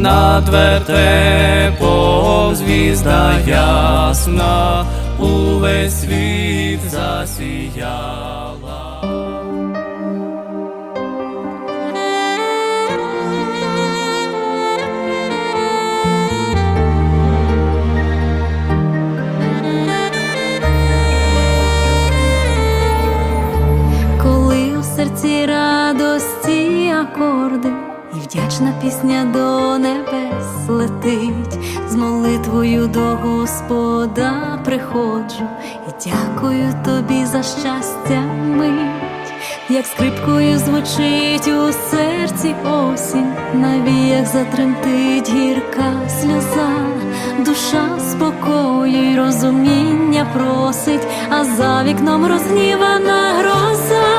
над вертепом звізда ясна, увесь світ засіяла. Коли у серці радості акорди, і вдячна пісня до небес летить, з молитвою до Господа приходжу. І дякую тобі за щастя мить, як скрипкою звучить у серці осінь, на віях затремтить гірка сльоза, душа спокою й розуміння просить, а за вікном розгнівана гроза.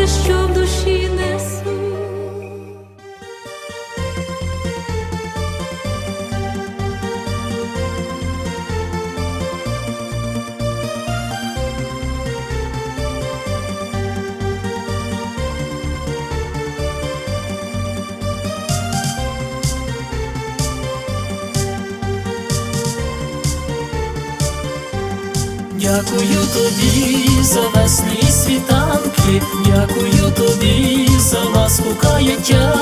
Квіти, що в душі несу. Дякую тобі за весні світанки, дякую тобі за ласку каяття.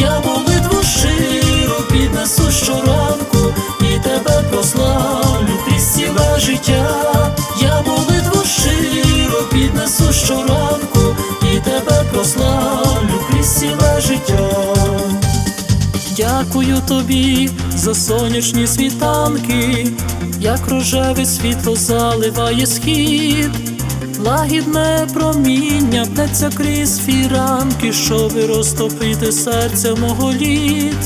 Я молитву щиро піднесу щоранку і тебе прославлю крізь ціле життя. Я молитву щиро піднесу щоранку і тебе прославлю крізь ціле життя. Дякую тобі за сонячні світанки, як рожеве світло заливає схід, лагідне проміння бнеться крізь фіранки, щоби розтопити серце мого лід.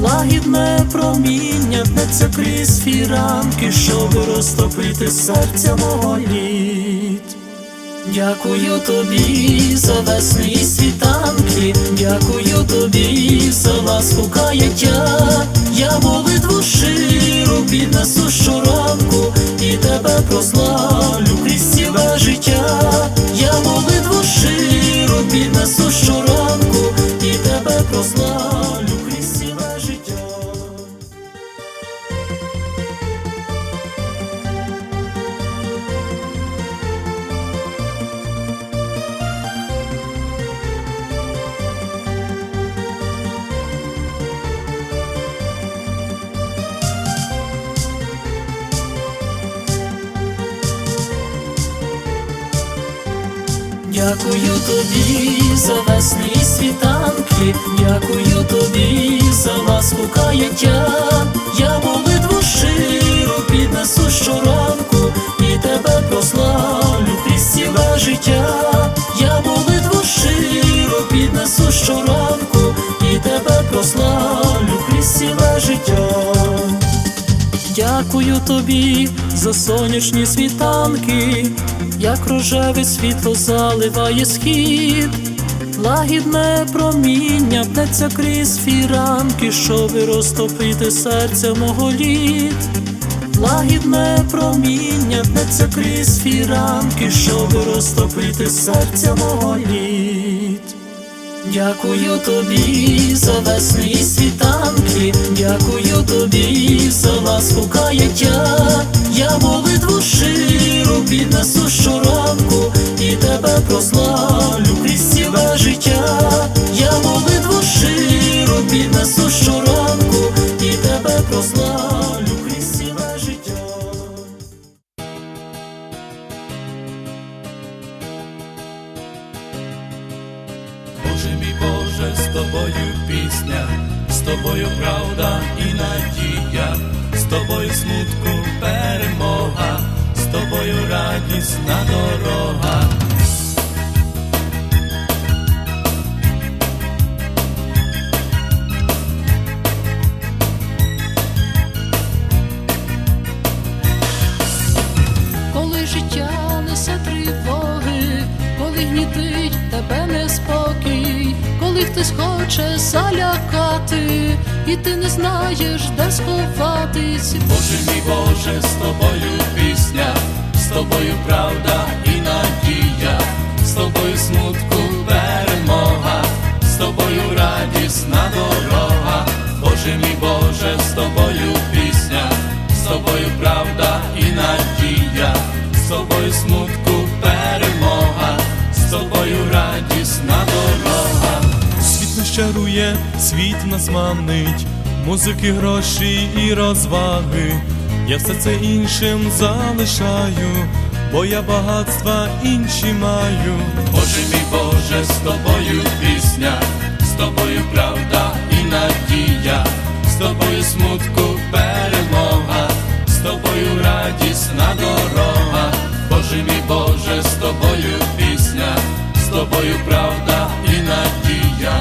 Лагідне проміння бнеться крізь фіранки, щоби розтопити серце мого лід. Дякую тобі за весні світанки, дякую тобі за ласку каяття. Я молитву щиро піднесу щоранку і тебе прославлю Дякую тобі за весні світанки, дякую тобі за ласку каяття. Я молитву щиро піднесу щоранку і тебе прославлю крізь ціле життя. Я молитву щиро піднесу щоранку і тебе прославлю крізь ціле життя. Дякую тобі за сонячні світанки, як рожеве світло заливає схід, лагідне проміння бнеться крізь фіранки, щоби розтопити серце мого лід. Лагідне проміння бнеться крізь фіранки, щоби розтопити серце мого лід. Дякую тобі за весні світанки, дякую тобі за ласку каяття. Я молитву щиро піднесу щоранку і тебе прославлю з тобою смутку перемога, з тобою радісна дорога. коли життя несе тривоги, коли гнітить тебе неспокій, коли хтось хоче залякати, і ти не знаєш, де сховатись. Боже мій Боже, з тобою пісня, з тобою правда і надія, з тобою смутку перемога, з тобою радісна дорога. Боже мій Боже, з тобою пісня, з тобою правда і надія, з тобою смутку перемога, з тобою нас чарує, світ нас манить, музики, гроші і розваги. Я все це іншим залишаю, бо я багатства інші маю. Боже мій Боже, з тобою пісня, з тобою правда і надія, з тобою смутку перемога, з тобою радісна дорога. Боже мій Боже, з тобою пісня, з тобою правда і надія,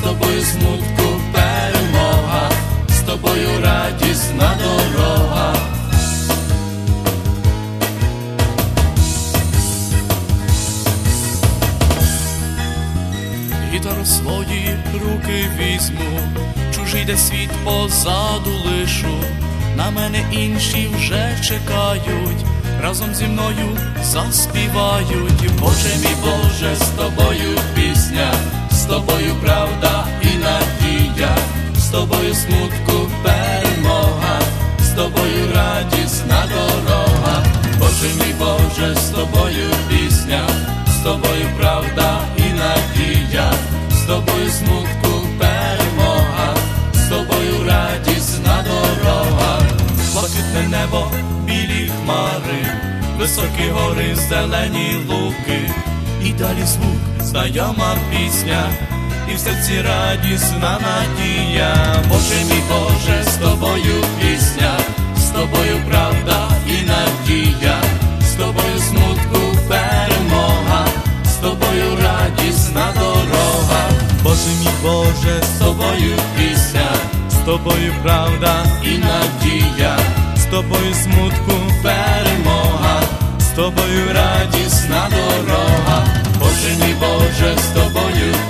з тобою смутку перемога, з тобою радісна дорога. Гітару свої руки візьму, чужий де світ позаду лишу, на мене інші вже чекають, разом зі мною заспівають. Боже мій Боже, з тобою пісня, тобою правда і надія, з тобою смутку перемога, з тобою радісна дорога. Боже мій Боже, з тобою пісня, з тобою правда і надія, з тобою смутку перемога, з тобою радісна дорога. Блакитне небо, білі хмари, високі гори, зелені луки, і далі звук, знайома пісня, і в серці радісна надія. Боже мій Боже, з тобою пісня, з тобою правда і надія, з тобою смутку перемога, з тобою радісна дорога, Боже мій Боже, з тобою пісня з тобою правда, і надія. з тобою смутку, перемога, з тобою радісна дорога, Боже мій Боже, з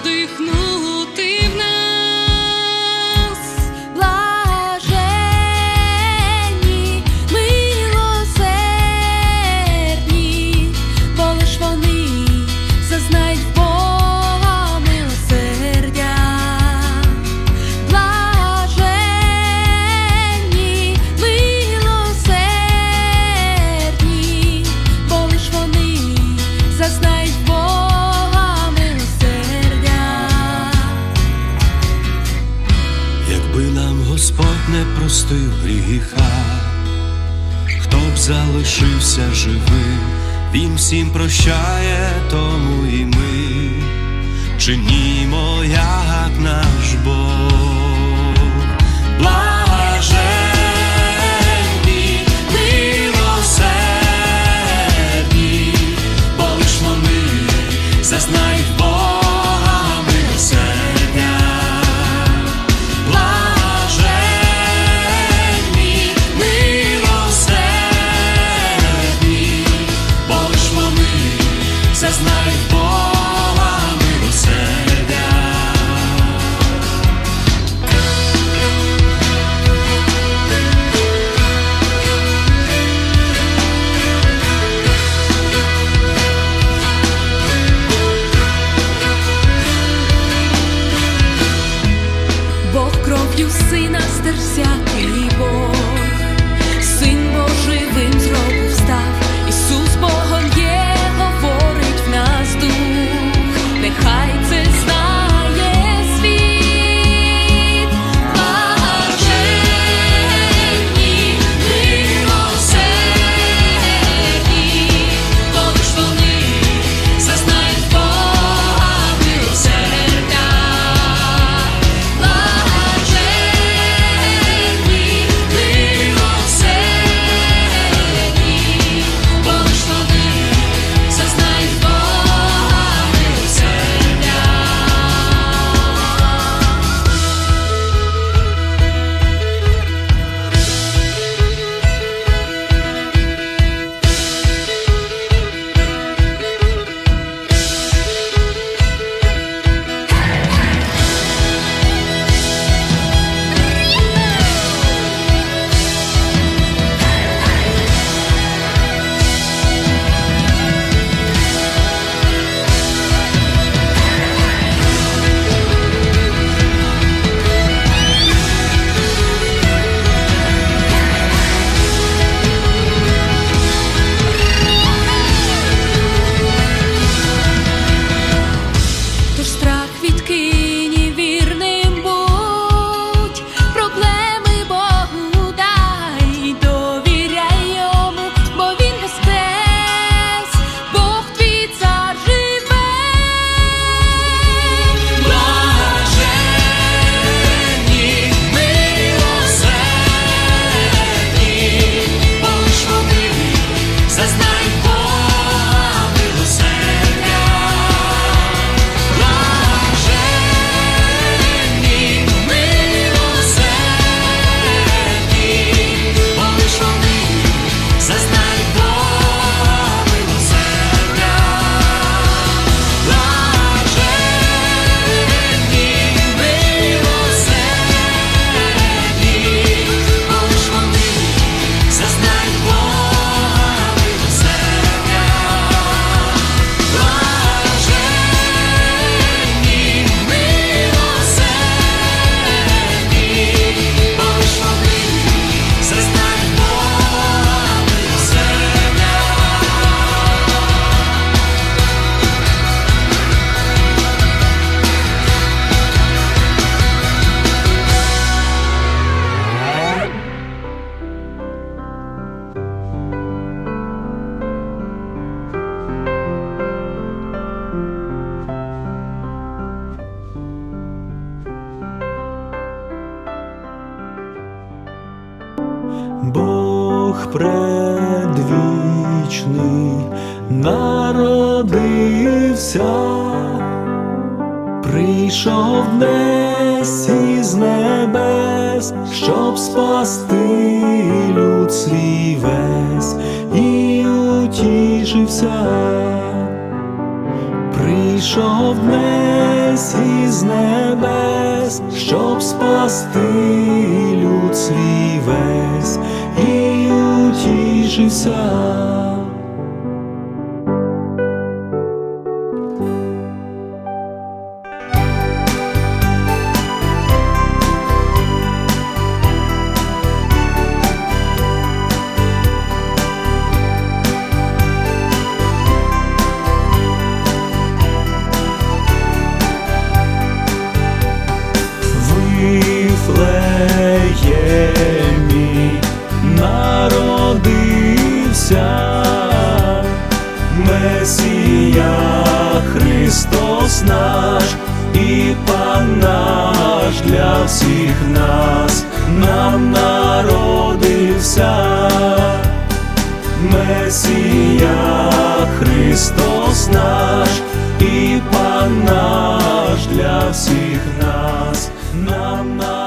вдихнути в нас, залишився живим, Він всім прощає, тому і ми чинімо, як наш Бог. Народився, прийшов днес із небес, щоб спасти люд свій весь і утішився. Прийшов днес із небес, щоб спасти люд свій весь і утішився. Народився Месія Христос наш і Пан наш для всіх нас нам народився. Месія Христос наш і Пан наш для всіх нас нам народився.